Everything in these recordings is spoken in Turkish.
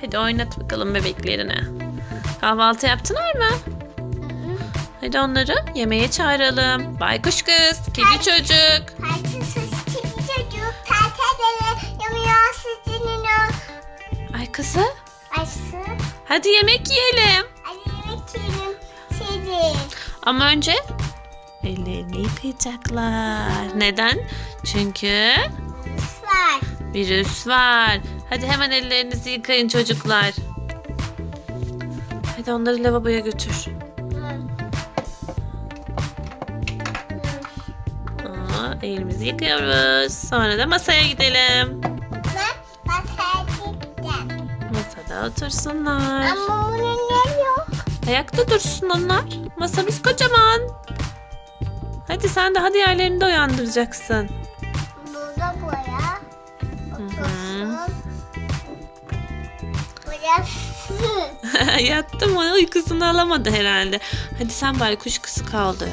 Hadi oynat bakalım bebeklerine. Kahvaltı yaptılar mı? Hadi onları yemeğe çağıralım. Baykuş kız, kedi çocuk. Herkes kimi çocuk. Tertedele yamıyor sizinin o. Ay kızı, hadi yemek yiyelim. Ali yemek yiyelim. Seni. Ama önce ellerini yıkayacaklar. Neden? Çünkü Var. virüs var. Hadi hemen ellerinizi yıkayın çocuklar. Hadi onları lavaboya götür. Aa, elimizi yıkıyoruz. Sonra da masaya gidelim. Masaya gittim. Masada otursunlar. Ama bunun ne yok? Ayakta dursun onlar. Masamız kocaman. Hadi sen daha diğerlerini de uyandıracaksın. Burada boya. hı. Otursun. Yattı mı? Uykusunu alamadı herhalde. Hadi sen baykuş kızı kaldır.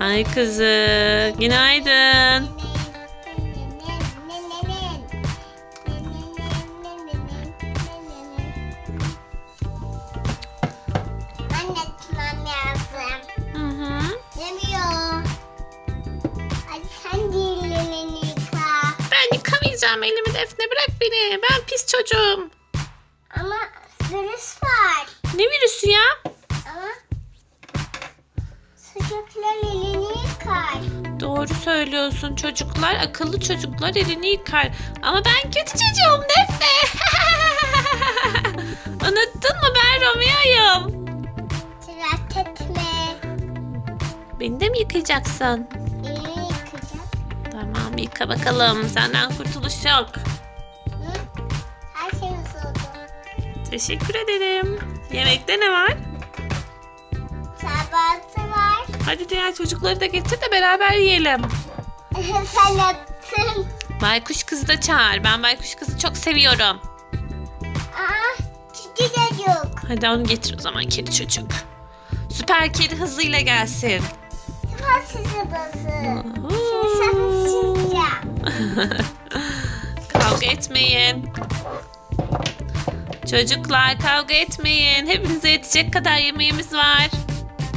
Ay kızı. Günaydın. Elimi Defne. Bırak beni. Ben pis çocuğum. Ama virüs var. Ne virüsü ya? Ama sıcaklar elini yıkar. Doğru söylüyorsun çocuklar. Akıllı çocuklar elini yıkar. Ama ben kötü çocuğum Defne. Unuttun mu ben Romeo'yum. Tırat etme. Beni de mi yıkayacaksın? Tamam yıka bakalım. Senden kurtuluş yok. Hı? Her şey nasıl? Teşekkür ederim. Yemekte ne var? Sabahsı var. Hadi diğer çocukları da getir de beraber yiyelim. sen yaptın. Baykuş kızı da çağır. Ben baykuş kızı çok seviyorum. Aa, çiçek çocuk. Hadi onu getir o zaman kedi çocuk. Süper kedi hızıyla gelsin. Sıfır sizi bası. Şimdi sileceğim. kavga etmeyin. Çocuklar kavga etmeyin. Hepinize yetecek kadar yemeğimiz var.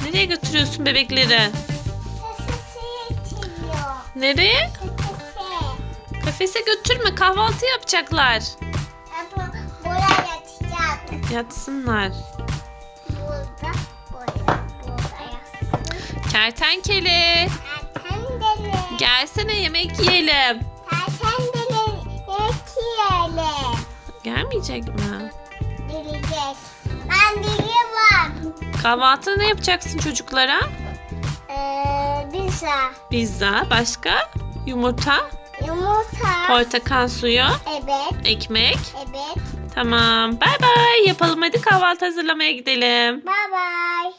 Nereye götürüyorsun bebekleri? Nereye? Sesi. Kafese götürme kahvaltı yapacaklar. Ama buraya. Yatsınlar. Burada, burada, burada yatsın. Kertenkele. Tertendele. Gelsene yemek yiyelim. Tertendele yetiyelim. Gelmeyecek mi? Gelecek. Ben biliyorum. Kahvaltıda ne yapacaksın çocuklara? Ee, pizza. Pizza, başka? Yumurta, Yumurta. portakal suyu, Evet, ekmek. evet. Tamam. Bay bay. Yapalım hadi kahvaltı hazırlamaya gidelim. Bye bye.